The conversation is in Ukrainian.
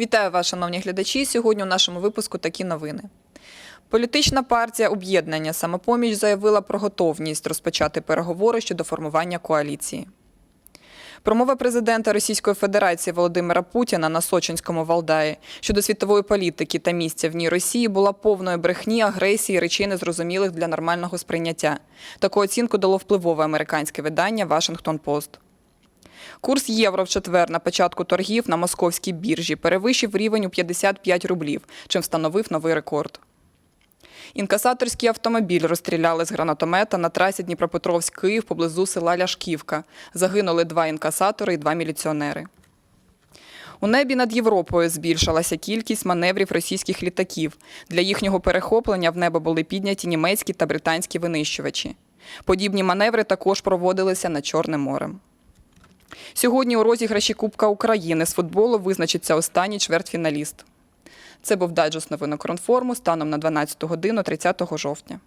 Вітаю вас, шановні глядачі. Сьогодні у нашому випуску такі новини. Політична партія об'єднання самопоміч заявила про готовність розпочати переговори щодо формування коаліції. Промова президента Російської Федерації Володимира Путіна на Сочинському Валдаї щодо світової політики та місця в ній Росії була повною брехні, агресії, речей незрозумілих для нормального сприйняття. Таку оцінку дало впливове американське видання Вашингтон Пост. Курс євро в четвер на початку торгів на московській біржі перевищив рівень у 55 рублів, чим встановив новий рекорд. Інкасаторський автомобіль розстріляли з гранатомета на трасі Дніпропетровськ-Київ поблизу села Ляшківка. Загинули два інкасатори і два міліціонери. У небі над Європою збільшилася кількість маневрів російських літаків. Для їхнього перехоплення в небо були підняті німецькі та британські винищувачі. Подібні маневри також проводилися над Чорним морем. Сьогодні у розіграші Кубка України з футболу визначиться останній чвертьфіналіст. Це був дайджест новинок Ронформу станом на 12 годину 30 жовтня.